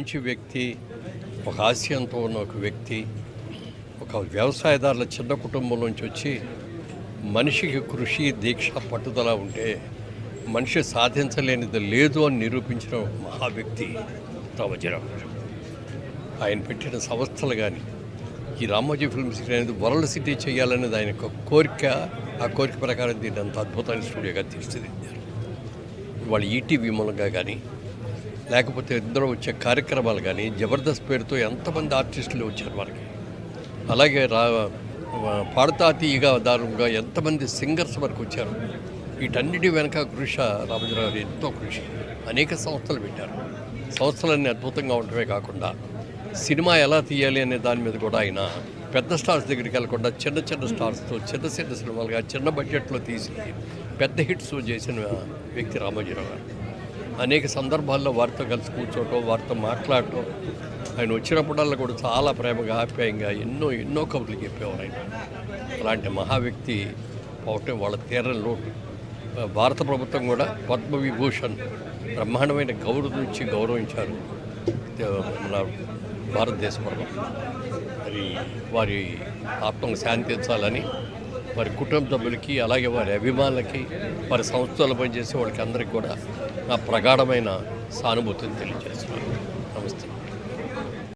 మంచి వ్యక్తి ఒక ఆశయంతో ఉన్న ఒక వ్యక్తి ఒక వ్యవసాయదారుల చిన్న కుటుంబం నుంచి వచ్చి మనిషికి కృషి దీక్ష పట్టుదల ఉంటే మనిషి సాధించలేనిది లేదు అని నిరూపించిన మహా వ్యక్తి రామోజీరావు గారు. ఆయన పెట్టిన సంస్థలు కానీ ఈ రామోజీ ఫిల్మ్ సిటీ అనేది వరల్డ్ సిటీ చేయాలనేది ఆయన కోరిక. ఆ కోరిక ప్రకారం దీన్ని అంత అద్భుతమైన స్టూడియోగా తీర్చిదిద్దారు. ఇవాళ ఈటీవీ మూలంగా కానీ లేకపోతే ఇద్దరు వచ్చే కార్యక్రమాలు కానీ జబర్దస్త్ పేరుతో ఎంతమంది ఆర్టిస్టులు వచ్చారు మనకి? అలాగే రా పాడతా తీయగా దారుణంగా ఎంతమంది సింగర్స్ వరకు వచ్చారు? వీటన్నిటి వెనక కృష రామచంద్రరావు గారు ఎంతో కృషి. అనేక సంస్థలు పెట్టారు. సంస్థలన్నీ అద్భుతంగా ఉండటమే కాకుండా సినిమా ఎలా తీయాలి అనే దాని మీద కూడా ఆయన పెద్ద స్టార్స్ దగ్గరికి వెళ్ళకుండా చిన్న చిన్న స్టార్స్తో చిన్న చిన్న సినిమాలుగా చిన్న బడ్జెట్లో తీసి పెద్ద హిట్స్ చేసిన వ్యక్తి రామోజీరావు గారు. అనేక సందర్భాల్లో వారితో కలిసి కూర్చోవటం వారితో మాట్లాడటం. ఆయన వచ్చినప్పుడల్లా కూడా చాలా ప్రేమగా ఆప్యాయంగా ఎన్నో ఎన్నో కబుర్లు చెప్పేవారు ఆయన. అలాంటి మహా వ్యక్తి పోవటం వాళ్ళ తీరని లోటు. భారత ప్రభుత్వం కూడా పద్మవిభూషణ్ బ్రహ్మాండమైన గౌరవం ఇచ్చి గౌరవించారు. మన భారతదేశ మరి వారి ఆత్మకు శాంతించాలని వారి కుటుంబ సభ్యులకి అలాగే వారి అభిమానులకి వారి సంస్థలు పనిచేసే వాళ్ళకి అందరికీ కూడా నా ప్రగాఢమైన సానుభూతిని తెలియజేస్తున్నాను. నమస్తే.